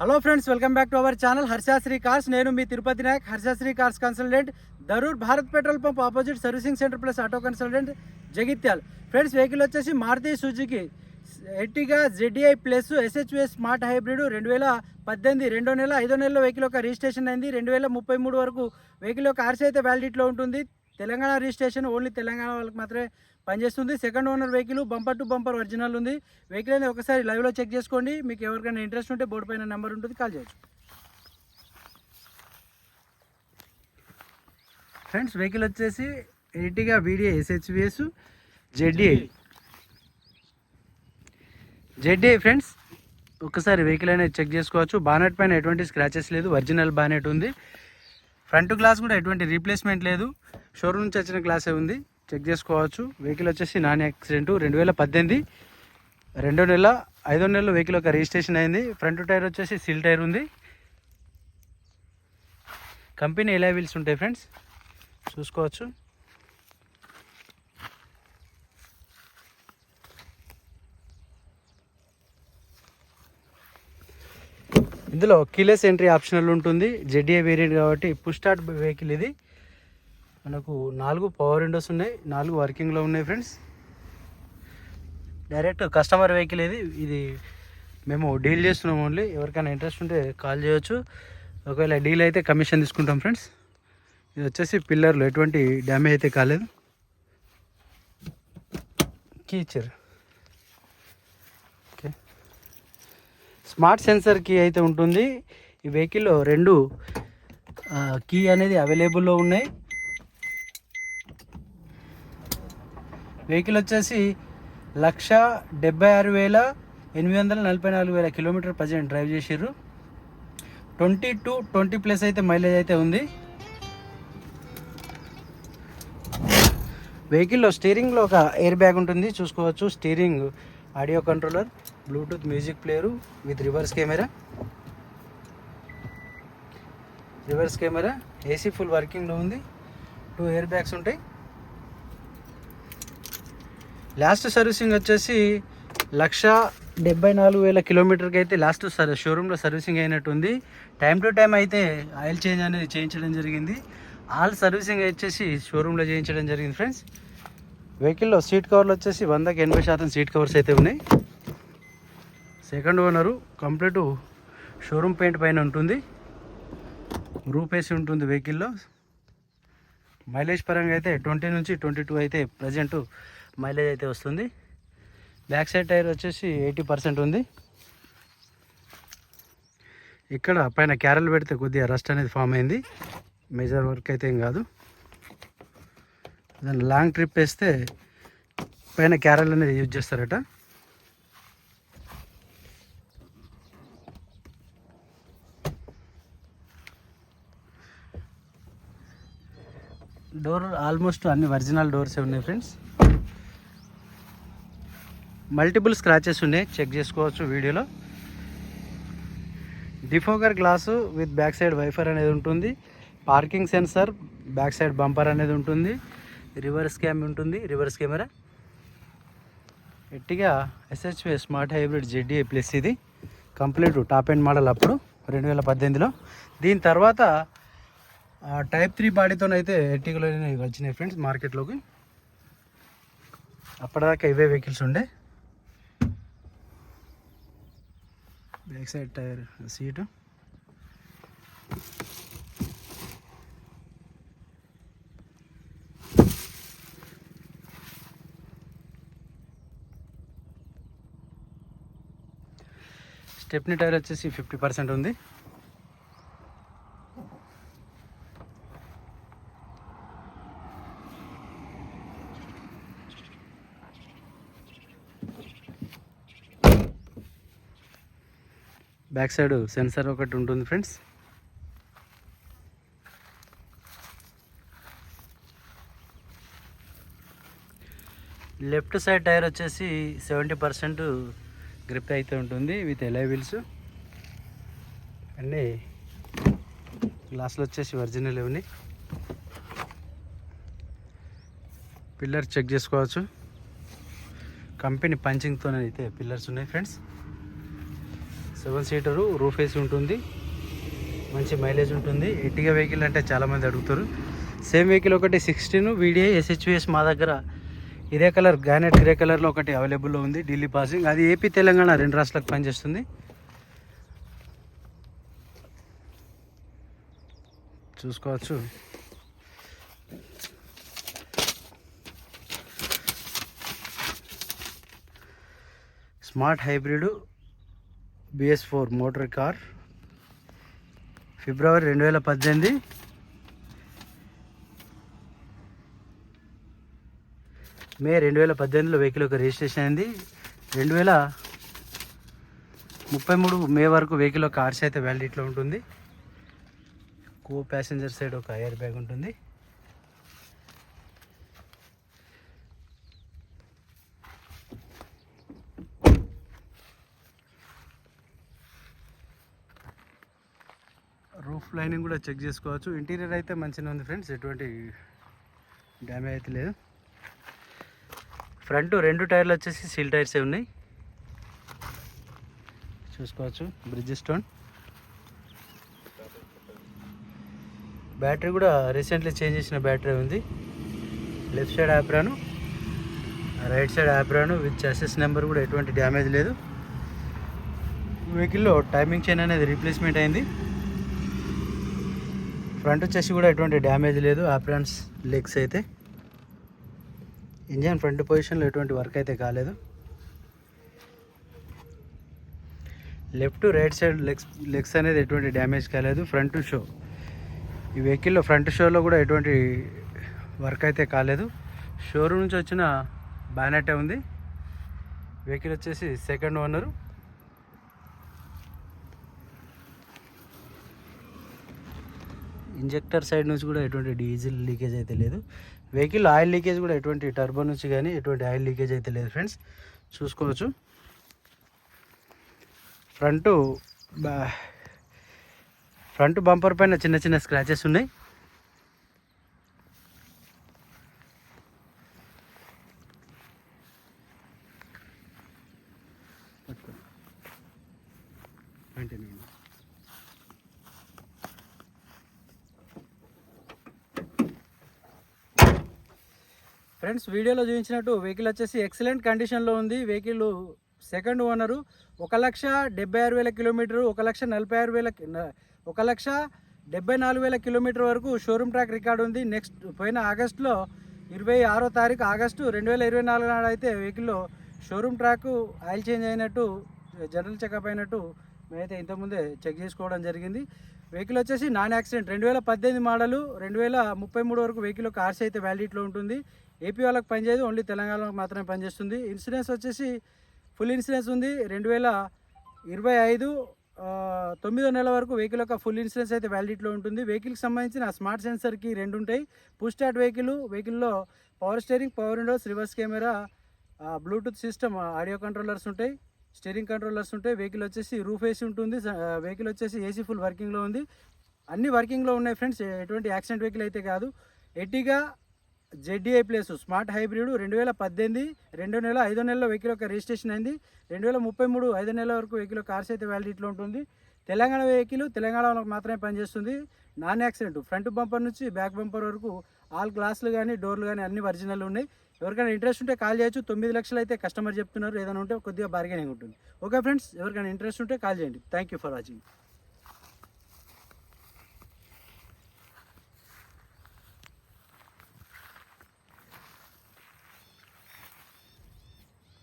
Hello friends welcome back to our channel Harshasri cars నేను మీ Tirupati Nayak Harshasri cars consultant Darur Bharat petrol pump opposite servicing centre plus auto consultant Jagtial friends vehicle వచ్చేసి Maruti Suzuki Ertiga ZI plus SHVS smart hybrid రెండు వేల పద్దెనిమిది రెండో నెల ఐదో నెలలో vehicle యొక్క రిజిస్ట్రేషన్ అయింది. రెండు వేల ముప్పై మూడు వరకు వెహికల్ యొక్క ఆర్సీ అయితే వ్యాలిడిటీలో ఉంటుంది. తెలంగాణ రిజిస్ట్రేషన్ ఓన్లీ తెలంగాణ వాళ్ళకి మాత్రమే పనిచేస్తుంది. Second owner vehicle bumper to bumper original ఉంది. వెహికల్ అనేది ఒకసారి లైవ్లో చెక్ చేసుకోండి. మీకు ఎవరికైనా ఇంట్రెస్ట్ ఉంటే బోర్డు పైన నెంబర్ ఉంటుంది కాల్ చేయొచ్చు. ఫ్రెండ్స్ వెహికల్ వచ్చేసి Ertiga VDI SHVS ZD ZD friends ఒకసారి వెహికల్ అనేది చెక్ చేసుకోవచ్చు. బానెట్ పైన ఎటువంటి స్క్రాచెస్ లేదు. ఒరిజినల్ బానెట్ ఉంది. ఫ్రంట్ గ్లాస్ కూడా ఎటువంటి రీప్లేస్మెంట్ లేదు. షోరూమ్ నుంచి వచ్చిన గ్లాసే ఉంది. చెక్ చేసుకోవచ్చు. వెహికల్ వచ్చేసి నాన్ యాక్సిడెంట్. రెండు వేల పద్దెనిమిది రెండో నెల ఐదో నెలలో వెహికల్ ఒక రిజిస్ట్రేషన్ అయింది. ఫ్రంట్ టైర్ వచ్చేసి సీల్ టైర్ ఉంది. కంపెనీ ఎలా వీల్స్ ఉంటాయి ఫ్రెండ్స్? చూసుకోవచ్చు. ఇందులో కీలెస్ ఎంట్రీ ఆప్షనల్ ఉంటుంది. జెడ్ఏ వేరియంట్ కాబట్టి పుష్ స్టార్ట్ వెహికల్ ఇది. మనకు నాలుగు పవర్ విండోస్ ఉన్నాయి నాలుగు వర్కింగ్లో ఉన్నాయి ఫ్రెండ్స్ డైరెక్ట్ కస్టమర్ వెహికల్ ఇది. ఇది మేము డీల్ చేస్తున్నాం ఓన్లీ ఎవరికైనా ఇంట్రెస్ట్ ఉంటే కాల్ చేయొచ్చు. ఒకవేళ డీల్ అయితే కమిషన్ తీసుకుంటాం ఫ్రెండ్స్ ఇది వచ్చేసి పిల్లర్లు ఎటువంటి డ్యామేజ్ అయితే కాలేదు. కీచర్ ఓకే స్మార్ట్ సెన్సర్ కీ అయితే ఉంటుంది. ఈ వెహికల్లో రెండు కీ అనేది అవైలబుల్లో ఉన్నాయి. వెహికల్ వచ్చేసి లక్ష డెబ్బై ఆరు వేల ఎనిమిది వందల నలభై నాలుగు వేల కిలోమీటర్ ప్రజెంట్ డ్రైవ్ చేసారు ట్వంటీ టు ట్వంటీ ప్లస్ అయితే మైలేజ్ అయితే ఉంది. వెహికల్లో స్టీరింగ్లో ఒక ఎయిర్ బ్యాగ్ ఉంటుంది. చూసుకోవచ్చు. Steering audio controller Bluetooth music player with reverse camera reverse camera AC full వర్కింగ్లో ఉంది. టూ ఎయిర్ బ్యాగ్స్ ఉంటాయి. లాస్ట్ సర్వీసింగ్ వచ్చేసి లక్ష డెబ్బై నాలుగు వేల కిలోమీటర్కి అయితే లాస్ట్ సర్ షోరూంలో సర్వీసింగ్ అయినట్టు ఉంది. టైం టు టైం అయితే ఆయిల్ చేంజ్ అనేది చేయించడం జరిగింది. ఆల్ సర్వీసింగ్ వచ్చేసి షోరూంలో చేయించడం జరిగింది ఫ్రెండ్స్. వెహికల్లో సీట్ కవర్లు వచ్చేసి వందకి ఎనభై శాతం సీట్ కవర్స్ అయితే ఉన్నాయి. Second owner complete showroom paint పైన ఉంటుంది. రూప్ వేసి ఉంటుంది వెహికల్లో మైలేజ్ పరంగా అయితే ట్వంటీ నుంచి ట్వంటీ టూ అయితే ప్రజెంటు మైలేజ్ అయితే వస్తుంది. బ్యాక్ సైడ్ టైర్ వచ్చేసి ఎయిటీ పర్సెంట్ ఉంది. ఇక్కడ పైన క్యారల్ పెడితే కొద్దిగా రస్ట్ అనేది ఫామ్ అయింది. మేజర్ వర్క్ అయితే ఏం కాదు. దాన్ని లాంగ్ ట్రిప్ వేస్తే పైన క్యారల్ అనేది యూజ్ చేస్తారట. డోర్ ఆల్మోస్ట్ అన్ని ఒరిజినల్ డోర్సే ఉన్నాయి ఫ్రెండ్స్ మల్టిపుల్ స్క్రాచెస్ ఉన్నాయి. చెక్ చేసుకోవచ్చు వీడియోలో. Defogger glass with back side wiper అనేది ఉంటుంది. Parking sensor back side bumper అనేది ఉంటుంది. రివర్స్ క్యామ్ ఉంటుంది. Reverse camera. Ertiga SHV smart hybrid ZDA plus ఇది. కంప్లీట్ టాప్ అండ్ మోడల్ అప్పుడు రెండు వేల పద్దెనిమిదిలో. దీని తర్వాత టైప్ త్రీ బాడీతోనైతే ఎట్టిగలో వచ్చినాయి ఫ్రెండ్స్ మార్కెట్లోకి. అప్పటిదాకా ఇవే వెహికల్స్ ఉండే. Back side tyre seat. Stepney tyre వచ్చేసి ఫిఫ్టీ పర్సెంట్ ఉంది. బ్యాక్ సైడ్ సెన్సర్ ఒకటి ఉంటుంది ఫ్రెండ్స్. లెఫ్ట్ సైడ్ టైర్ వచ్చేసి సెవెంటీ పర్సెంట్ గ్రిప్ అయితే ఉంటుంది విత్ ఎలై వీల్స్. అన్నీ గ్లాసులు వచ్చేసి ఒరిజినల్ ఇవన్నీ పిల్లర్ చెక్ చేసుకోవచ్చు. కంపెనీ పంచింగ్తో అయితే పిల్లర్స్ ఉన్నాయి ఫ్రెండ్స్. సెవెన్ సీటరు రూఫ్ వేసి ఉంటుంది. మంచి మైలేజ్ ఉంటుంది. ఎట్టిగా వెహికల్ అంటే చాలామంది అడుగుతారు. సేమ్ వెహికల్ ఒకటి సిక్స్టీన్ వీడిఐ ఎస్హెచ్విఎస్ మా దగ్గర ఇదే కలర్ గ్రానైట్ గ్రే కలర్లో ఒకటి అవైలబుల్లో ఉంది ఢిల్లీ పాసింగ్. అది ఏపీ తెలంగాణ రెండు రాష్ట్రాలకు పనిచేస్తుంది. చూసుకోవచ్చు. Smart hybrid BS four motor car. ఫిబ్రవరి రెండు వేల పద్దెనిమిది. మే రెండు వేల పద్దెనిమిదిలో వెహికల్ యొక్క రిజిస్ట్రేషన్ అయింది. రెండు వేల ముప్పై మూడు మే వరకు వెహికల్ యొక్క ఆర్సీ అయితే వ్యాలిడిటీలో ఉంటుంది. కో ప్యాసింజర్ సైడ్ ఒక ఎయిర్ బ్యాగ్ ఉంటుంది. రూఫ్ లైనింగ్ కూడా చెక్ చేసుకోవచ్చు. ఇంటీరియర్ అయితే మంచిగా ఉంది ఫ్రెండ్స్. ఎటువంటి డ్యామేజ్ అయితే లేదు. ఫ్రంట్ రెండు టైర్లు వచ్చేసి సీల్ టైర్స్ ఉన్నాయి. చూసుకోవచ్చు. Bridgestone. బ్యాటరీ కూడా రీసెంట్లీ చేంజ్ చేసిన బ్యాటరీ ఉంది. Left side apron right side apron with chassis number కూడా ఎటువంటి డ్యామేజ్ లేదు. వెహికల్లో టైమింగ్ చైన్ అనేది రీప్లేస్మెంట్ అయింది. ఫ్రంట్ వచ్చేసి కూడా ఎటువంటి డ్యామేజ్ లేదు ఆప్రాన్స్ లెగ్స్ అయితే. ఇంజన్ ఫ్రంట్ పొజిషన్లో ఎటువంటి వర్క్ అయితే కాలేదు. Left right side legs legs అనేది ఎటువంటి డ్యామేజ్ కాలేదు. ఫ్రంట్ షో ఈ వెహికల్లో ఫ్రంట్ షోలో కూడా ఎటువంటి వర్క్ అయితే కాలేదు. షోరూమ్ నుంచి వచ్చిన బ్యానెటే ఉంది. వెహికల్ వచ్చేసి సెకండ్ ఓనరు. ఇంజెక్టర్ సైడ్ నుంచి కూడా ఎటువంటి డీజిల్ లీకేజ్ అయితే లేదు. వెహికల్ ఆయిల్ లీకేజ్ కూడా ఎటువంటి టర్బన్ నుంచి కానీ ఎటువంటి ఆయిల్ లీకేజ్ అయితే లేదు ఫ్రెండ్స్. చూసుకోవచ్చు. ఫ్రంట్ ఫ్రంట్ బంపర్ పైన చిన్న చిన్న స్క్రాచెస్ ఉన్నాయి. కంటిన్యూ ఫ్రెండ్స్ వీడియోలో చూపించినట్టు వెహికల్ వచ్చేసి ఎక్సలెంట్ కండిషన్లో ఉంది. వెహికల్ సెకండ్ ఓనరు ఒక లక్ష డెబ్బై ఆరు వేల కిలోమీటరు ఒక లక్ష నలభై ఆరు వేల ఒక లక్ష డెబ్బై నాలుగు వేల కిలోమీటర్ వరకు షోరూమ్ ట్రాక్ రికార్డు ఉంది. నెక్స్ట్ పోయిన ఆగస్టులో ఇరవై ఆరో తారీఖు ఆగస్టు రెండు వేల ఇరవై నాలుగు నాడు అయితే వెహికల్లో షోరూమ్ ట్రాక్ ఆయిల్ చేంజ్ అయినట్టు జనరల్ చెకప్ అయినట్టు మేమైతే ఇంతకుముందే చెక్ చేసుకోవడం జరిగింది. వెహికల్ వచ్చేసి నాన్ యాక్సిడెంట్. రెండు వేల పద్దెనిమిది మోడలు రెండు వేల ముప్పై మూడు వరకు వెహికల్ కార్స్ అయితే వ్యాలిడిటీలో ఉంటుంది. ఏపీ వాళ్ళకి పనిచేయదు ఓన్లీ తెలంగాణలో మాత్రమే పనిచేస్తుంది ఇన్సూరెన్స్ వచ్చేసి ఫుల్ ఇన్సూరెన్స్ ఉంది. రెండు వేల ఇరవై ఐదు తొమ్మిదో నెల వరకు వెహికల్ యొక్క ఫుల్ ఇన్సూరెన్స్ అయితే వ్యాలిడిటీలో ఉంటుంది. వెహికల్కి సంబంధించిన స్మార్ట్ సెన్సర్కి రెండు ఉంటాయి. పుష్ వెహికల్ వెహికల్లో power steering power windows reverse camera Bluetooth system audio controllers ఉంటాయి. స్టీరింగ్ కంట్రోలర్స్ ఉంటాయి. వెహికల్ వచ్చేసి రూఫ్ ఏసీ ఉంటుంది. వెహికల్ వచ్చేసి ఏసీ ఫుల్ వర్కింగ్లో ఉంది. అన్ని వర్కింగ్లో ఉన్నాయి ఫ్రెండ్స్. ఎటువంటి యాక్సిడెంట్ వెహికల్ అయితే కాదు. Ertiga ZDI plus smart hybrid రెండు వేల పద్దెనిమిది రెండు నెల ఐదో నెలలో వెహికల్ యొక్క రిజిస్ట్రేషన్ అయింది. రెండు వేల ముప్పై మూడు ఐదో నెలల వరకు వెహికల్ కార్స్ అయితే వ్యాలిడిటీలో ఉంటుంది. తెలంగాణ వెహికల్ తెలంగాణలో మాత్రమే పనిచేస్తుంది. నాన్ యాక్సిడెంట్ ఫ్రంట్ బంపర్ నుంచి బ్యాక్ బంపర్ వరకు ఆల్ గ్లాసులు కానీ డోర్లు కానీ అన్ని ఒరిజినల్ ఉన్నాయి. ఎవరికైనా ఇంట్రెస్ట్ ఉంటే కాల్ చేయొచ్చు. తొమ్మిది లక్షలు అయితే కస్టమర్ చెప్తున్నారు. ఏదైనా ఉంటే కొద్దిగా బార్గెనింగ్ ఉంటుంది. ఓకే ఫ్రెండ్స్ ఎవరికైనా ఇంట్రెస్ట్ ఉంటే కాల్ చేయండి. Thank you for watching